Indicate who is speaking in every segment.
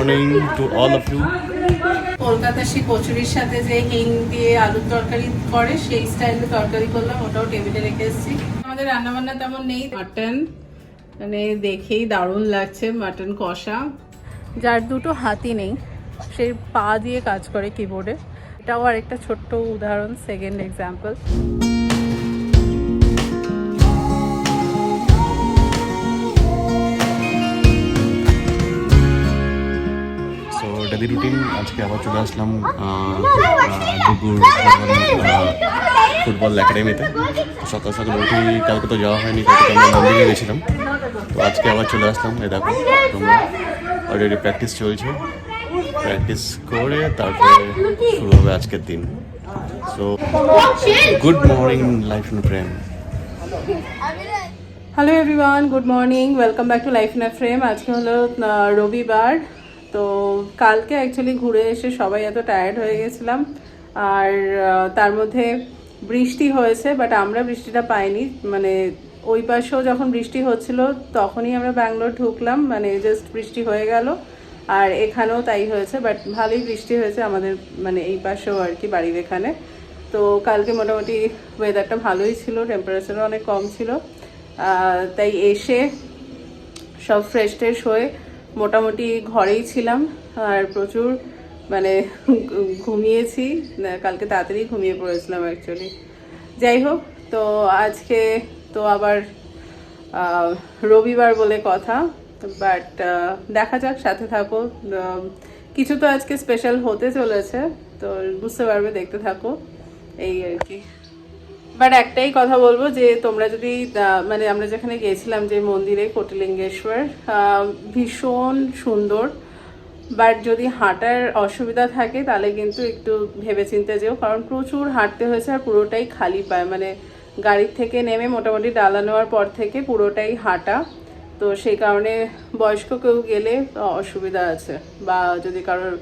Speaker 1: morning to all of you.
Speaker 2: কলকাতার সেই কচুরির সাথে যে হিং দিয়ে আলুর তরকারি করে সেই স্টাইলে তরকারি করলাম ওটাও টেবিলে রেখে এসেছি। আমাদের রান্না বান্না তেমন নেই। মাটন মানে দেখেই দারুণ লাগছে মাটন কষা। যার দুটো হাতি নেই সেই পা দিয়ে কাজ করে কিবোর্ডে এটাও আর একটা ছোট্ট উদাহরণ সেকেন্ড এক্সাম্পল
Speaker 1: ডেলি রুটিন আজকে আবার চলে আসলাম দুপুর ফুটবল একাডেমিতে সকাল সকাল উঠি, কালকে তো যাওয়া হয়নি, কালকে আমরা মন্দিরে গেছিলাম। তো আজকে আবার চলে আসলাম, এই দেখো, তোমরা অলরেডি প্র্যাকটিস চলছে। প্র্যাকটিস করে তারপরে শুরু হবে আজকের দিন। So good morning life in frame
Speaker 2: hello everyone good morning welcome back to life in a frame আজকে হলো রবিবার। তো কালকে অ্যাকচুয়ালি ঘুরে এসে সবাই এত টায়ার্ড হয়ে গেছিলাম। আর তার মধ্যে বৃষ্টি হয়েছে বাট আমরা বৃষ্টিটা পাইনি। মানে ওই পাশেও যখন বৃষ্টি হচ্ছিল, তখনই আমরা ব্যাঙ্গালোর ঢুকলাম। মানে জাস্ট বৃষ্টি হয়ে গেল। আর এখানেও তাই হয়েছে বাট ভালোই বৃষ্টি হয়েছে আমাদের মানে এই পাশেও আর কি বাড়ির এখানে। তো কালকে মোটামুটি ওয়েদারটা ভালোই ছিল টেম্পারেচারও অনেক কম ছিল। তাই এসে সব ফ্রেশ ট্রেশ হয়ে মোটামুটি ঘরেই ছিলাম আর প্রচুর মানে ঘুমিয়েছি। কালকে তাড়াতাড়ি ঘুমিয়ে পড়েছিলাম অ্যাকচুয়ালি যাই হোক, তো আজকে তো আবার রবিবার বলে কথা বাট দেখা যাক, সাথে থাকো। কিছু তো আজকে স্পেশাল হতে চলেছে, তো বুঝতে পারবে, দেখতে থাকো। এই আর কি। বাট একটাই কথা বলব যে তোমরা যদি মানে আমরা যেখানে গিয়েছিলাম যে মন্দিরে কোটিলিঙ্গেশ্বর ভীষণ সুন্দর। বাট যদি হাঁটার অসুবিধা থাকে, তাহলে কিন্তু একটু ভেবেচিন্তে যেও। কারণ প্রচুর হাঁটতে হয়েছে আর পুরোটাই খালি পায় মানে গাড়ির থেকে নেমে মোটামুটি ডালা নেওয়ার পর থেকে পুরোটাই হাঁটা। তো সেই কারণে বয়স্ক কেউ গেলে অসুবিধা আছে। বা যদি কারোর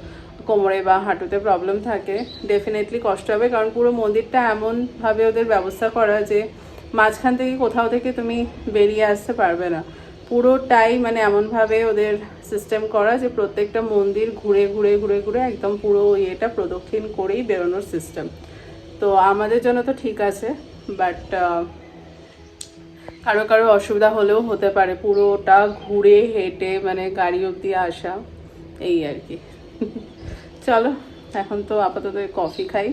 Speaker 2: কোমরে বা হাঁটুতে প্রবলেম থাকে ডেফিনেটলি কষ্ট হবে। কারণ পুরো মন্দিরটা এমনভাবে ওদের ব্যবস্থা করা যে মাঝখান থেকে কোথাও থেকে তুমি বেরিয়ে আসতে পারবে না। পুরোটাই মানে এমনভাবে ওদের সিস্টেম করা যে প্রত্যেকটা মন্দির ঘুরে ঘুরে ঘুরে ঘুরে একদম পুরো ইয়েটা প্রদক্ষিণ করেই বেরোনোর সিস্টেম তো আমাদের জন্য তো ঠিক আছে বাট কারও কারও অসুবিধা হলেও হতে পারে। পুরোটা ঘুরে, হেঁটে মানে গাড়ি অবধি আসা, এই আর কি। চলো এখন তো আপাতত কফি খাই।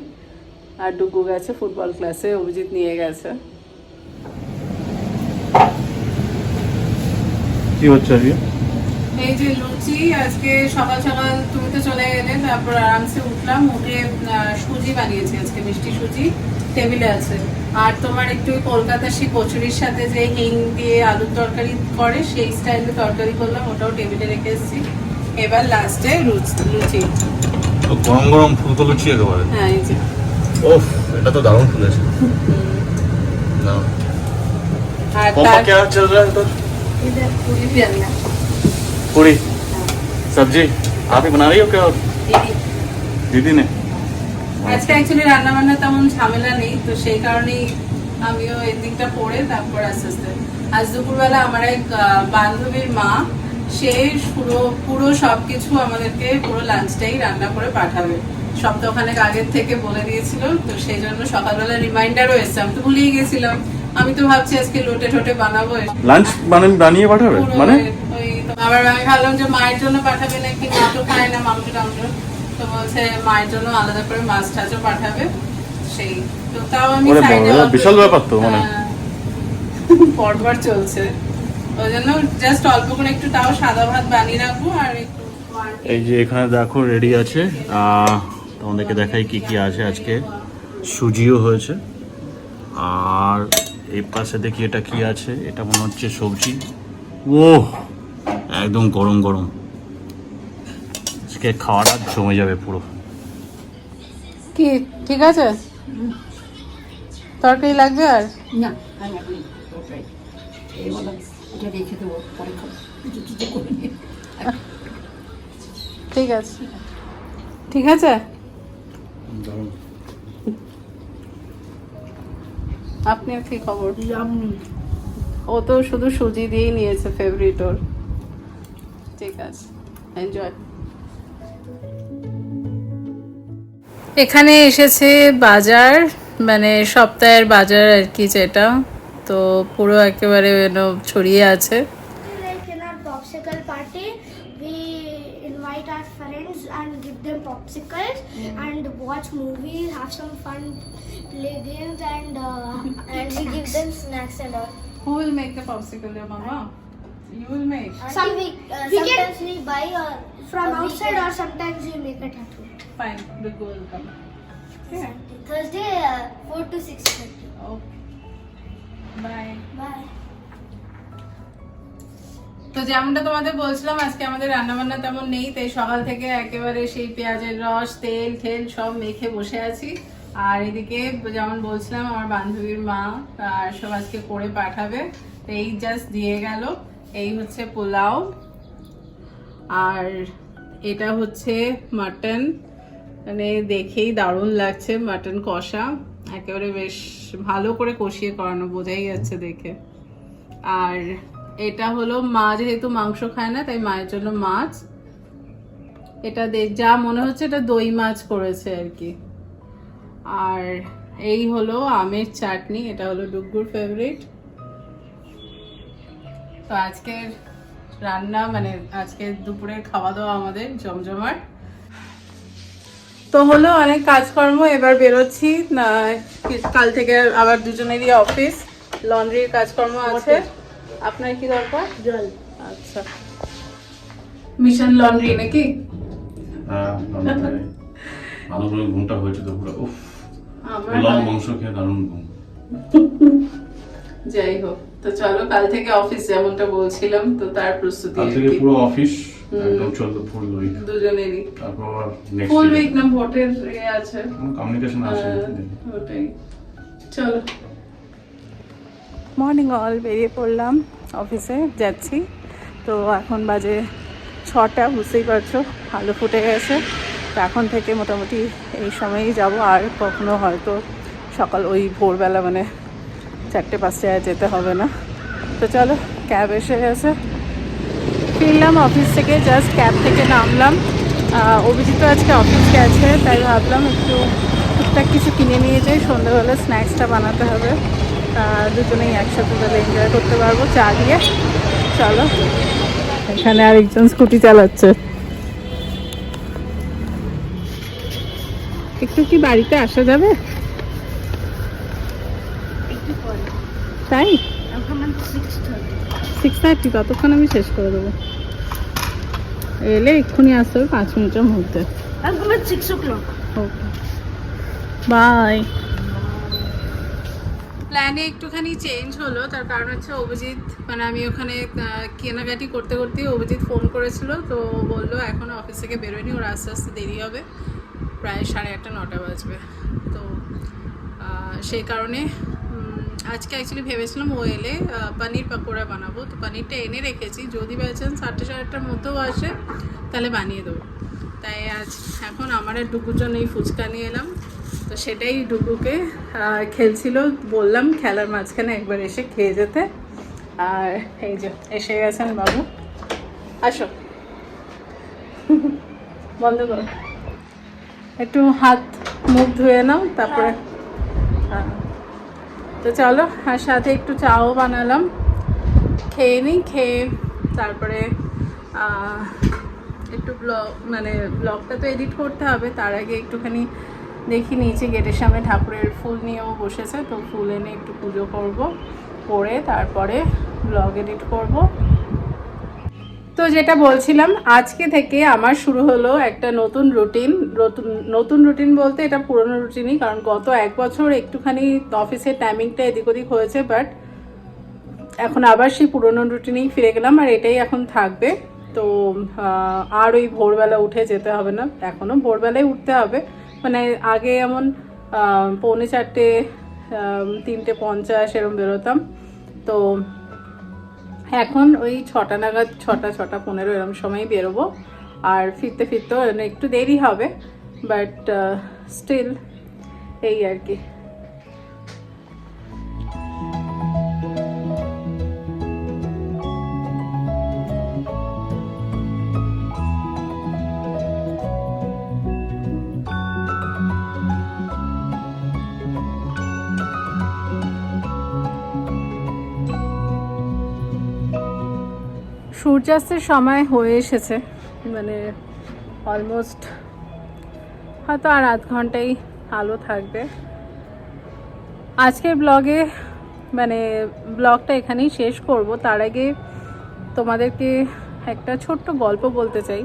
Speaker 2: আর ডুগু গেছে ফুটবল ক্লাসে অভিজিৎ নিয়ে গেছে।
Speaker 1: কি হচ্ছে
Speaker 2: এই যে লুচি আজকে সকাল সকাল তুমি তো চলে গেলে তারপর আরামসে উঠলাম উঠে আহ, সুজি বানিয়েছি আজকে মিষ্টি সুজি টেবিলে আছে। আর তোমার একটু ওই কলকাতার সেই কচুরির সাথে যে হিং দিয়ে আলুর তরকারি করে সেই স্টাইলে তরকারি করলাম ওটাও টেবিলে রেখে এসেছি। এবার লাস্টে লুচি
Speaker 1: গরম গরম ফুলকো লুচি একেবারে
Speaker 2: হ্যাঁ এই যে
Speaker 1: ওফ এটা তো দারুণ ফুলেছে না
Speaker 2: আর
Speaker 1: पापा
Speaker 2: তার
Speaker 1: क्या चल रहा है तो पूरी सब्जी आप ही बना रही हो क्या और दीदी ने
Speaker 2: আজকে অ্যাকচুয়ালি রান্না বান্না তেমন ঝামেলা নেই তো সেই কারণেই আমিও এই দিকটা পড়ে তারপর আস্তে আস্তে আজ দুপুরবেলা আমার এক আহ, বান্ধবীর মা সে পুরো পুরো সবকিছু আমাদেরকে পুরো লাঞ্চটাই রান্না করে পাঠাবে। সপ্তাহখানেক আগের থেকে বলে দিয়েছিল তো সেই জন্য সকালবেলা রিমাইন্ডারও এসছে। আমি তো ভুলেই গেছিলাম। আমি তো ভাবছি আজকে লোটে টোটে বানাবো।
Speaker 1: লাঞ্চ মানে বানিয়ে পাঠাবে? মানে?
Speaker 2: আবার আমি ভাবলাম যে মায়ের জন্য পাঠাবে নাকি? মা তো খায় না মাংস টাংস। তো বলছে মায়ের জন্য আলাদা করে মাছ টাছও পাঠাবে। সেই তো তাও আমি
Speaker 1: বিশাল ব্যাপার তো মানে।
Speaker 2: পরপর চলছে। ওই জন্য জাস্ট অল্প করে একটু তাও সাদা ভাত বানিয়ে রাখব আর একটু
Speaker 1: এই যে এখানে দেখো রেডি আছে। তোমাদেরকে দেখাই কি কি আছে আজকে। সুজিও হয়েছে। আর এই পাশে দেখি এটা কি আছে। এটা মনে হচ্ছে সবজি। ও একদম গরম গরম। আজকে খাওয়াটা জমে যাবে পুরো।
Speaker 2: কি ঠিক আছে? তরকারি লাগবে আর?
Speaker 3: না এটা রেখে দেবো পরে
Speaker 2: ঠিক আছে। ঠিক আছে? আপনার কি খবর? ও তো শুধু সুজি দিয়েই নিয়েছে ফেভারিট ওর। ঠিক আছে। এনজয় এখানে এসেছে বাজার মানে সপ্তাহের বাজার আর কি যেটা। তো পুরো একেবারে যেন ছড়িয়ে আছে
Speaker 4: popsicle party, we invite our friends and give them popsicles and watch movies, have some fun, play games, and uh, and we give them snacks and all.
Speaker 2: Who will make the popsicle, your mama? You will make.
Speaker 4: Some we, uh, sometimes we buy uh, from outside or sometimes we make it at home.
Speaker 2: Fine, the girl come. Yeah.
Speaker 4: Thursday, uh, four to six thirty.
Speaker 2: Okay. তো যেমনটা তোমাদের বলছিলাম আজকে আমাদের রান্না বান্না তেমন নেই তাই সকাল থেকে একেবারে সেই পেঁয়াজের রস তেল ঠেল সব মেখে বসে আছি। আর এদিকে যেমন বলছিলাম আমার বান্ধবীর মা আর সব আজকে করে পাঠাবে। তো এই জাস্ট দিয়ে গেল। এই হচ্ছে পোলাও। আর এটা হচ্ছে মাটন। মানে দেখেই দারুণ লাগছে মাটন কষা। একেবারে বেশ ভালো করে কষিয়ে করানো, বোঝাই যাচ্ছে দেখে। আর এটা হলো মা যেহেতু মাংস খায় না, তাই মায়ের জন্য মাছ। এটা যা মনে হচ্ছে এটা দই মাছ করেছে আর কি। আর এই হলো আমের চাটনি, এটা হলো ডুগুর ফেভারিট তো আজকের রান্না মানে আজকে দুপুরের খাওয়া দাওয়া আমাদের জমজমাট। তো হলো অনেক কাজকর্ম এবার বেরোচ্ছি। না কাল থেকে আবার দুজনেরই অফিস লন্ড্রির কাজকর্ম আছে। আপনার কি দরকার?
Speaker 3: জল।
Speaker 2: আচ্ছা। মিশন লন্ড্রি নাকি?
Speaker 1: ভালো করে ঘুমটা হয়েছে তো পুরো। উফ
Speaker 2: আমার
Speaker 1: মাংস খেয়ে দারুণ ঘুম।
Speaker 2: যাই হোক। তো চলো কাল থেকে অফিস যেমনটা বলছিলাম তো তার প্রস্তুতি
Speaker 1: কাল থেকে পুরো অফিস একদম চলবে ফুল উইক
Speaker 2: দুজনেরই।
Speaker 1: তারপর
Speaker 2: ফুল উইক না ভোটের ইয়ে আছে।
Speaker 1: কমিউনিকেশন আছে
Speaker 2: হ্যাঁ, ওটাই। চলো। মর্নিং অল বেরিয়ে পড়লাম অফিসে যাচ্ছি। তো এখন বাজে ছটা বুঝতেই পারছ আলো ফুটে গেছে। তো এখন থেকে মোটামুটি এই সময়েই যাব আর কখনো হয়তো সকাল ওই ভোরবেলা মানে চারটে পাঁচটায় আর যেতে হবে না। তো চলো ক্যাব এসে গেছে। ফিরলাম অফিস থেকে জাস্ট ক্যাব থেকে নামলাম। অভিজিৎ আজকে অফিস গেছে, তাই ভাবলাম একটু টুকটাক কিছু কিনে নিয়ে যাই। সন্ধ্যাবেলা স্ন্যাক্সটা বানাতে হবে। দুজনেই একসাথে তাহলে এনজয় করতে পারব, চা দিয়ে। চলো। এখানে আরেকজন স্কুটি চালাচ্ছে। একটু কি বাড়িতে আসা যাবে? তাই সিক্স থার্টি ততক্ষণ আমি শেষ করে দেবো। এলে এক্ষুনি আসতে হবে পাঁচ মিনিটের মধ্যে। ওকে বাই প্ল্যানে একটুখানি চেঞ্জ হলো, তার কারণ হচ্ছে অভিজিৎ মানে আমি ওখানে কেনাকাটি করতে করতে অভিজিৎ ফোন করেছিল, তো বলল এখনও অফিস থেকে বেরোয়নি, ওর আস্তে আস্তে দেরি হবে। প্রায় সাড়ে আটটা, নটা বাজবে। তো সেই কারণে আজকে অ্যাকচুয়ালি ভেবেছিলাম ও এলে পানির পাকোড়া বানাবো। তো পানিরটা এনে রেখেছি। যদি বাই চান্স সাড়ে আটটার মধ্যেও আসে তাহলে বানিয়ে দেবো। তাই আজ এখন আমার আর ডুগুর জন্য এই ফুচকা নিয়ে এলাম। তো সেটাই ডুকুকে খেলছিল। বললাম খেলার মাঝখানে একবার এসে খেয়ে যেতে। আর এই যে এসে গেছেন বাবু। আসো। বন্ধ করো। একটু হাত মুখ ধুয়ে নাও তারপরে হ্যাঁ। তো চলো, আর সাথে একটু চাও বানালাম। খেয়ে নিই, খেয়ে তারপরে একটু ব্লগ মানে ব্লগটা তো এডিট করতে হবে, তার আগে একটুখানি দেখি নিচে গেটের সামনে ঠাকুরের ফুল নিয়েও বসেছে, তো ফুল এনে একটু পুজো করব, করে তারপরে ব্লগ এডিট করব। তো যেটা বলছিলাম, আজকে থেকে আমার শুরু হলো একটা নতুন রুটিন। নতুন রুটিন বলতে এটা পুরনো রুটিনই, কারণ গত এক বছর একটুখানি অফিসের টাইমিংটা এদিক ওদিক হয়েছে, বাট এখন আবার সেই পুরনো রুটিনেই ফিরে গেলাম, আর এটাই এখন থাকবে। তো আর ওই ভোরবেলা উঠে যেতে হবে না এখনও ভোরবেলায় উঠতে হবে। মানে আগে এমন পৌনে চারটে তিনটে পঞ্চাশ এরম বেরোতাম। তো এখন ওই ছটা নাগাদ, ছটা ছটা পনেরো এরম সময় বেরোবো। আর ফিরতে ফিরতেও একটু দেরি হবে বাট স্টিল এই আর কি। সূর্যাস্তের সময় হয়ে এসেছে। মানে অলমোস্ট হয়তো আর আধ ঘন্টাই আলো থাকবে। আজকের ব্লগে মানে ব্লগটা এখানেই শেষ করব। তার আগে তোমাদেরকে একটা ছোট্ট গল্প বলতে চাই।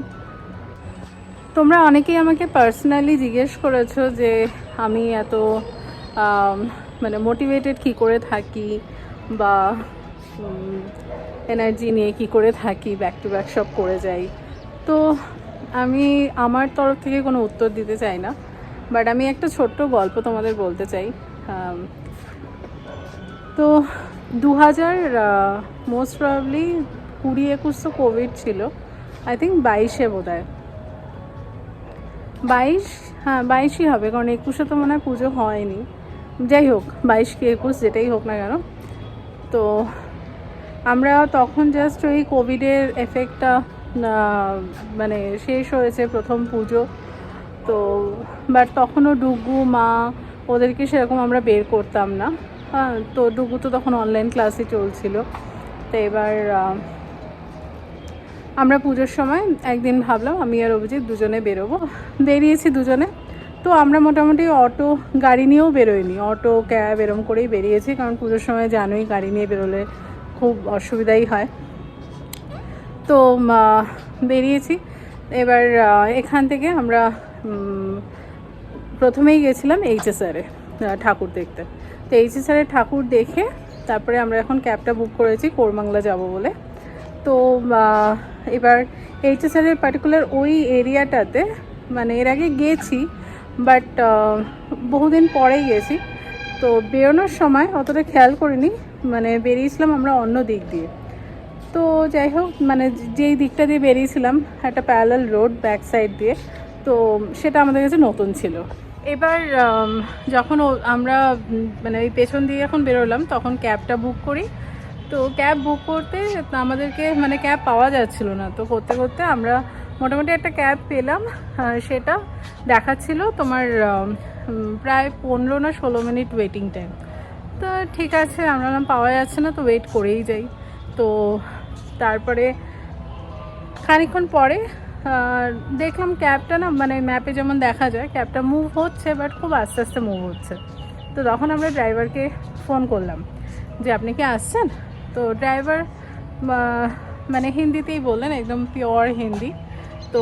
Speaker 2: তোমরা অনেকেই আমাকে পার্সোনালি জিজ্ঞেস করেছ যে আমি এত মানে মোটিভেটেড কি করে থাকি বা এনার্জি নিয়ে কি করে থাকি ব্যাক টু ব্যাক সব করে যাই। তো আমি আমার তরফ থেকে কোনো উত্তর দিতে চাই না বাট আমি একটা ছোট্ট গল্প তোমাদের বলতে চাই। তো দু হাজার মোস্ট প্রবলি কুড়ি একুশ তো কোভিড ছিল আই থিঙ্ক বাইশে বোধ হয় বাইশ হ্যাঁ বাইশই হবে, কারণ একুশে তো মনে হয় পুজো হয়নি। যাই হোক, বাইশ কি একুশ, যেটাই হোক না কেন। তো আমরা তখন জাস্ট ওই কোভিডের এফেক্টটা মানে শেষ হয়েছে প্রথম পুজো। তো বাট তখনও ডুগু, মা ওদেরকে সেরকম আমরা বের করতাম না। হ্যাঁ তো ডুগু তো তখন অনলাইন ক্লাসই চলছিল। তো এবার আমরা পুজোর সময় একদিন ভাবলাম, আমি আর অভিজিৎ দুজনে বেরোবো। বেরিয়েছি দুজনে। তো আমরা মোটামুটি অটো, গাড়ি নিয়েও বেরোইনি। অটো, ক্যাব এরম করেই বেরিয়েছি, কারণ পুজোর সময় জানোই গাড়ি নিয়ে বেরোলে খুব অসুবিধাই হয়। তো বেরিয়েছি। এবার এখান থেকে আমরা প্রথমেই গেছিলাম এইচএসআরে ঠাকুর দেখতে। তো এইচএসআরে ঠাকুর দেখে তারপরে আমরা এখন ক্যাবটা বুক করেছি কোরমাংলা যাব বলে। তো এবার এইচএসআরের পার্টিকুলার ওই এরিয়াটাতে মানে এর আগে গেছি বাট বহুদিন পরেই গেছি। তো বেরোনোর সময় অতটা খেয়াল করিনি। মানে বেরিয়েছিলাম আমরা অন্য দিক দিয়ে। তো যাই হোক মানে যেই দিকটা দিয়ে বেরিয়েছিলাম, একটা প্যারালাল রোড ব্যাক সাইড দিয়ে, তো সেটা আমাদের কাছে নতুন ছিল। এবার যখন আমরা মানে ওই পেছন দিয়ে যখন বেরোলাম, তখন ক্যাবটা বুক করি। তো ক্যাব বুক করতে আমাদেরকে মানে ক্যাব পাওয়া যাচ্ছিল না। তো করতে করতে আমরা মোটামুটি একটা ক্যাব পেলাম সেটা দেখাচ্ছিল তোমার প্রায় পনেরো না ষোলো মিনিট ওয়েটিং টাইম তো ঠিক আছে, আমরা পাওয়া যাচ্ছে না, তো ওয়েট করেই যাই। তো তারপরে খানিকক্ষণ পরে দেখলাম ক্যাবটা না মানে ম্যাপে যেমন দেখা যায় ক্যাবটা মুভ হচ্ছে বাট খুব আস্তে আস্তে মুভ হচ্ছে। তো তখন আমরা ড্রাইভারকে ফোন করলাম যে, আপনি কি আসছেন? তো ড্রাইভার মানে হিন্দিতেই বললেন, একদম পিওর হিন্দি। তো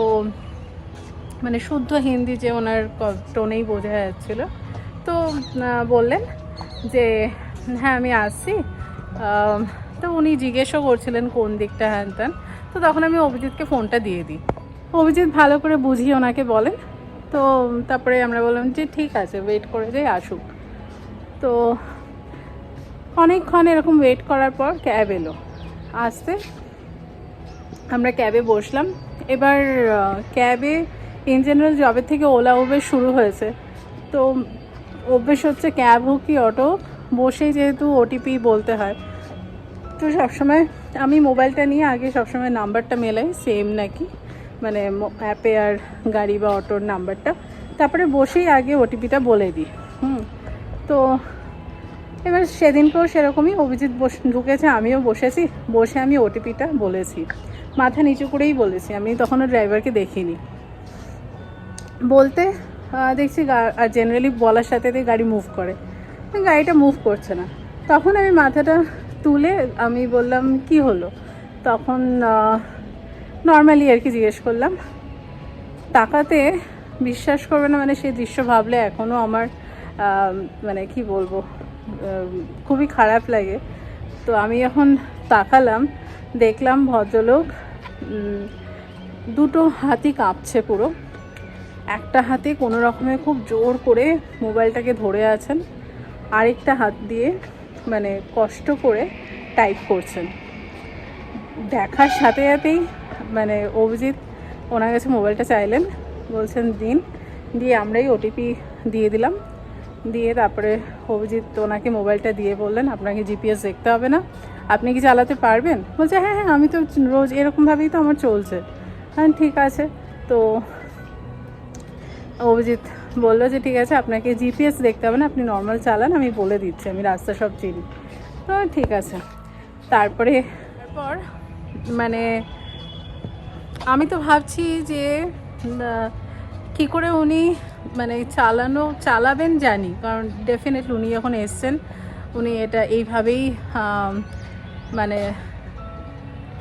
Speaker 2: মানে শুদ্ধ হিন্দি যে ওনার টোনেই বোঝা যাচ্ছিল। তো বললেন যে হ্যাঁ আমি আসছি। তো উনি জিজ্ঞেসও করছিলেন কোন দিকটা, হ্যান ত্যান। তো তখন আমি অভিজিৎকে ফোনটা দিয়ে দিই। অভিজিৎ ভালো করে বুঝিয়ে ওনাকে বলেন। তো তারপরে আমরা বললাম যে, ঠিক আছে ওয়েট করে যাই আসুক। তো অনেকক্ষণ এরকম ওয়েট করার পর ক্যাব এলো। আসতে আমরা ক্যাবে বসলাম। এবার ক্যাবে ইন জেনারেল জবের থেকে ওলা উবের শুরু হয়েছে। তো অভ্যেস হচ্ছে ক্যাব হোক কি অটো, বসেই যেহেতু ওটিপি বলতে হয়। তো সবসময় আমি মোবাইলটা নিয়ে আগে সবসময় নাম্বারটা মেলাই সেম নাকি মানে অ্যাপে আর গাড়ি বা অটোর নাম্বারটা। তারপরে বসেই আগে ওটিপিটা বলে দিই, হুম। তো এবার সেদিনকেও সেরকমই অভিজিৎ বস, ঢুকেছে, আমিও বসেছি, বসে আমি ওটিপিটা বলেছি। মাথা নিচু করেই বলেছি, আমি তখনও ড্রাইভারকে দেখিনি। বলতে দেখছি আর জেনারেলি বলার সাথে গাড়ি মুভ করে। গাড়িটা মুভ করছে না। তখন আমি মাথাটা তুলে আমি বললাম, কি হলো? তখন নর্মালি আর কি জিজ্ঞেস করলাম। তাকাতে বিশ্বাস করবে না মানে সেই দৃশ্য ভাবলে এখনও আমার মানে কি বলব খুবই খারাপ লাগে। তো আমি এখন তাকালাম, দেখলাম ভদ্রলোক দুটো হাতি কাঁপছে পুরো। একটা হাতে কোনো রকমে খুব জোর করে মোবাইলটাকে ধরে আছেন, আরেকটা হাত দিয়ে মানে কষ্ট করে টাইপ করছেন। দেখার সাথে সাথেই মানে অভিজিৎ ওনার কাছে মোবাইলটা চাইলেন, বলছেন, দিন। দিয়ে আমরাই ওটিপি দিয়ে দিলাম। দিয়ে তারপরে অভিজিৎ ওনাকে মোবাইলটা দিয়ে বললেন, আপনাকে জিপিএস দেখতে হবে না। আপনি কি চালাতে পারবেন? বলছে হ্যাঁ হ্যাঁ আমি তো রোজ এরকমভাবেই তো আমার চলছে। হ্যাঁ ঠিক আছে। তো অভিজিৎ বলল যে ঠিক আছে আপনাকে জিপিএস দেখতে হবে না আপনি নর্মাল চালান আমি বলে দিচ্ছি আমি রাস্তা সব চিনি। তো ঠিক আছে। তারপরে তারপর? মানে আমি তো ভাবছি যে কি করে উনি মানে চালানো চালাবেন জানি কারণ ডেফিনেটলি উনি যখন এসছেন উনি এটা এইভাবেই মানে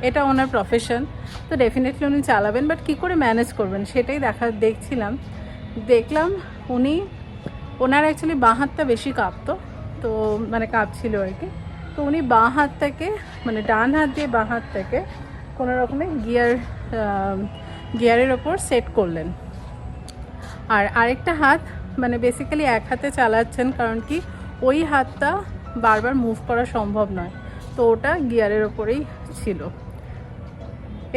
Speaker 2: এটা ওনার প্রফেশন তো ডেফিনেটলি উনি চালাবেন বাট কী করে ম্যানেজ করবেন সেটাই দেখা দেখছিলাম। দেখলাম উনি, ওনার অ্যাকচুয়ালি বাঁ হাতটা বেশি কাঁপতো, তো মানে কাঁপছিল আর কি। তো উনি বাঁ হাতটাকে মানে ডান হাত দিয়ে বাঁ হাতটাকে কোনো রকমে গিয়ার গিয়ারের ওপর সেট করলেন। আর আরেকটা হাত মানে বেসিক্যালি এক হাতে চালাচ্ছেন, কারণ কি ওই হাতটা বারবার মুভ করা সম্ভব নয়। তো ওটা গিয়ারের ওপরেই ছিল।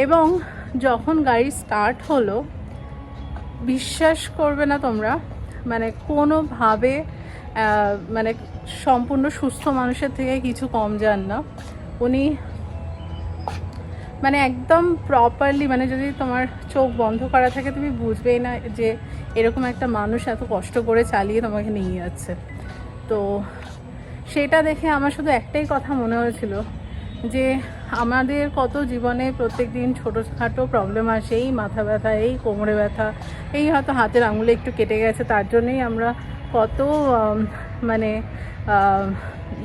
Speaker 2: এবং যখন গাড়ি স্টার্ট হলো বিশ্বাস করবে না তোমরা। মানে কোনোভাবে মানে সম্পূর্ণ সুস্থ মানুষের থেকে কিছু কম যান না। উনি মানে একদম প্রপারলি মানে যদি তোমার চোখ বন্ধ করা থাকে, তুমি বুঝবেই না যে এরকম একটা মানুষ এত কষ্ট করে চালিয়ে তোমাকে নিয়ে যাচ্ছে। তো সেটা দেখে আমার শুধু একটাই কথা মনে হয়েছিল। যে আমাদের কত জীবনে প্রত্যেক দিন ছোটোখাটো প্রবলেম আসে, এই মাথা ব্যথা, এই কোমরে ব্যথা, এই হয়তো হাতের আঙুলে একটু কেটে গেছে, তার জন্যই আমরা কত মানে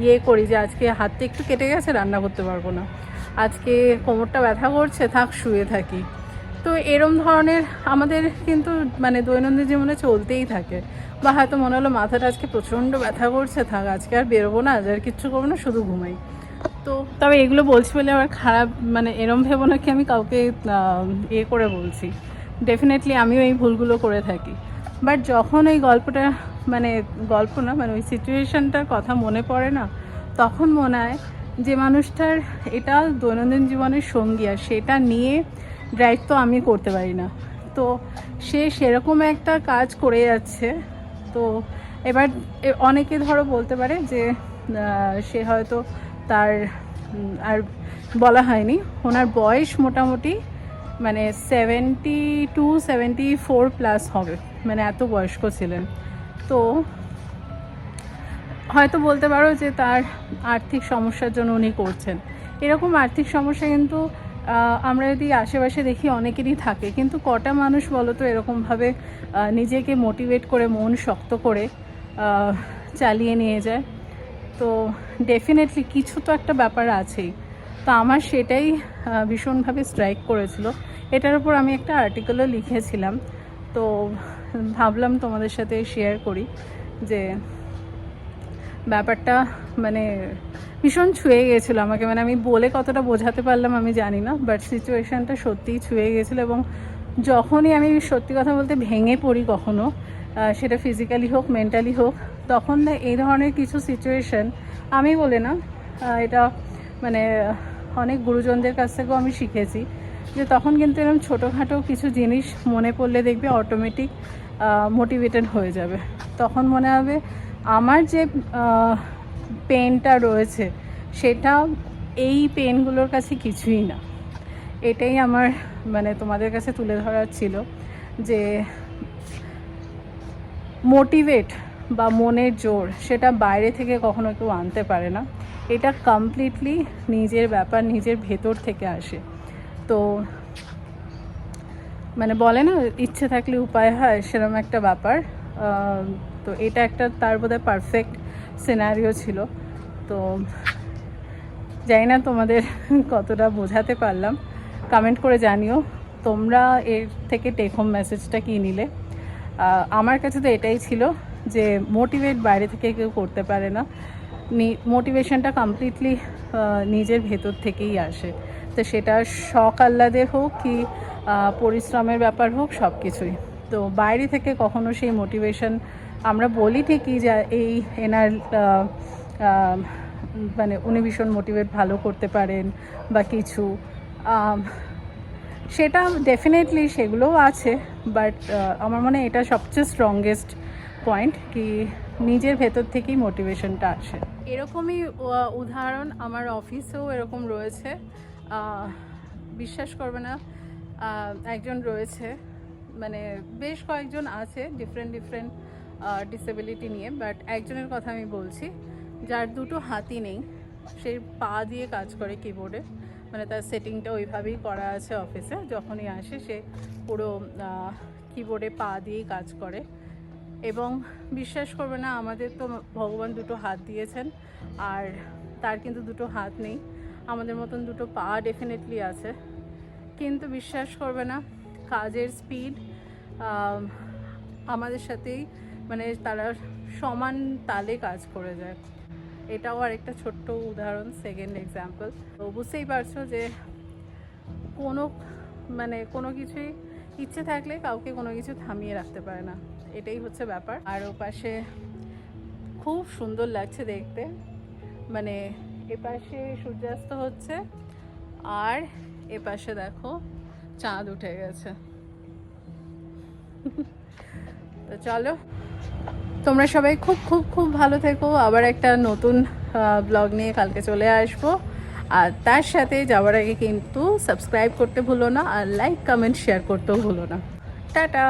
Speaker 2: ইয়ে করি যে আজকে হাতটা একটু কেটে গেছে, রান্না করতে পারব না। আজকে কোমরটা ব্যথা করছে, থাক, শুয়ে থাকি। তো এরম ধরনের আমাদের কিন্তু মানে দৈনন্দিন জীবনে চলতেই থাকে। বা হয়তো মনে হলো মাথাটা আজকে প্রচণ্ড ব্যথা করছে, থাক, আজকে আর বেরোবো না, আজ আর কিচ্ছু করব না, শুধু ঘুমাই। তো তবে এগুলো বলছি বলে আমার খারাপ মানে এরম ভেবো না কি আমি কাউকে আহ, ইয়ে করে বলছি। ডেফিনেটলি আমিও এই ভুলগুলো করে থাকি। বাট যখন ওই গল্পটা মানে গল্প না মানে ওই সিচুয়েশানটার কথা মনে পড়ে না তখন মনে হয় যে মানুষটার এটা দৈনন্দিন জীবনের সঙ্গী আর সেটা নিয়ে ড্রাইভ তো আমি করতে পারি না। তো সে সেরকম একটা কাজ করে যাচ্ছে। তো এবার অনেকে ধরো বলতে পারে যে সে হয়তো তার আর বলা হয়নি। ওনার বয়স মোটামুটি মানে seventy two seventy four plus হবে। মানে এত বয়স্ক ছিলেন। তো হয়তো বলতে পারো যে তার আর্থিক সমস্যার জন্য উনি করছেন। এরকম আর্থিক সমস্যা কিন্তু আমরা যদি আশেপাশে দেখি অনেকেরই থাকে। কিন্তু কটা মানুষ বলো তো এরকমভাবে নিজেকে মোটিভেট করে, মন শক্ত করে চালিয়ে নিয়ে যায়। তো ডেফিনেটলি কিছু তো একটা ব্যাপার আছেই। তো আমার সেটাই ভীষণভাবে স্ট্রাইক করেছিল। এটার উপর আমি একটা আর্টিকেলও লিখেছিলাম। তো ভাবলাম তোমাদের সাথে শেয়ার করি যে ব্যাপারটা মানে ভীষণ ছুঁয়ে গেছিল আমাকে। মানে আমি বলে কতটা বোঝাতে পারলাম আমি জানি না বাট সিচুয়েশানটা সত্যিই ছুঁয়ে গেছিল এবং যখনই আমি সত্যি কথা বলতে ভেঙে পড়ি কখনো সেটা ফিজিক্যালি হোক মেন্টালি হোক, তখন না এই ধরনের কিছু সিচুয়েশন আমি বলে না এটা মানে অনেক গুরুজনদের কাছ থেকেও আমি শিখেছি, যে তখন কিন্তু এরকম ছোটোখাটো কিছু জিনিস মনে পড়লে দেখবে অটোমেটিক মোটিভেটেড হয়ে যাবে। তখন মনে হবে আমার যে পেনটা রয়েছে, সেটা এই পেনগুলোর কাছে কিছুই না। এটাই আমার মানে তোমাদের কাছে তুলে ধরার ছিল যে মোটিভেট বা মনের জোর সেটা বাইরে থেকে কখনো কেউ আনতে পারে না। এটা কমপ্লিটলি নিজের ব্যাপার, নিজের ভেতর থেকে আসে। তো মানে বলে না, ইচ্ছে থাকলে উপায় হয় সেরকম একটা ব্যাপার। তো এটা একটা তার বোধহয় পারফেক্ট সিনারিও ছিল। তো জানি না তোমাদের কতটা বোঝাতে পারলাম। কমেন্ট করে জানিও। তোমরা এর থেকে টেক হোম মেসেজটা কী নিলে? আমার কাছে তো এটাই ছিল যে মোটিভেট বাইরে থেকে কেউ করতে পারে না। মোটিভেশনটা কমপ্লিটলি নিজের ভেতর থেকেই আসে। তো সেটা শখ আহ্লাদে হোক কি পরিশ্রমের ব্যাপার হোক সব কিছুই তো বাইরে থেকে কখনো সেই মোটিভেশন আমরা বলি ঠিকই যে এই এনার মানে উনি ভীষণ মোটিভেট ভালো করতে পারেন বা কিছু। সেটা ডেফিনেটলি সেগুলোও আছে বাট আমার মনে এটা সবচেয়ে স্ট্রংগেস্ট পয়েন্ট কি নিজের ভেতর থেকেই মোটিভেশনটা আসে। এরকমই উদাহরণ আমার অফিসেও এরকম রয়েছে। বিশ্বাস করবে না একজন রয়েছে মানে বেশ কয়েকজন আছে ডিফারেন্ট ডিফারেন্ট ডিসেবিলিটি নিয়ে বাট একজনের কথা আমি বলছি, যার দুটো হাতি নেই, সে পা দিয়ে কাজ করে কিবোর্ডে মানে তার সেটিংটা ওইভাবেই করা আছে অফিসে যখনই আসে, সে পুরো কিবোর্ডে পা দিয়েই কাজ করে। এবং বিশ্বাস করবে না, আমাদের তো ভগবান দুটো হাত দিয়েছেন, আর তার কিন্তু দুটো হাত নেই। আমাদের মতন দুটো পা ডেফিনেটলি আছে। কিন্তু বিশ্বাস করবে না, কাজের স্পিড আমাদের সাথেই মানে তারা সমান তালে কাজ করে যায়। এটাও আর একটা ছোট্ট উদাহরণ সেকেন্ড এক্সাম্পল তো বুঝতেই পারছ যে কোনো মানে কোনো কিছুই ইচ্ছে থাকলে কাউকে কোনো কিছু থামিয়ে রাখতে পারে না। এটাই হচ্ছে ব্যাপার। আর ও পাশে খুব সুন্দর লাগছে দেখতে। মানে এপাশে সূর্যাস্ত হচ্ছে আর এপাশে দেখো চাঁদ উঠে গেছে। তো চলো তোমরা সবাই খুব খুব খুব ভালো থেকো। আবার একটা নতুন ব্লগ নিয়ে কালকে চলে আসব। আর তার সাথে যাওয়ার আগে কিন্তু সাবস্ক্রাইব করতে ভুলো না, আর লাইক কমেন্ট শেয়ার করতেও ভুলো না। টাটা!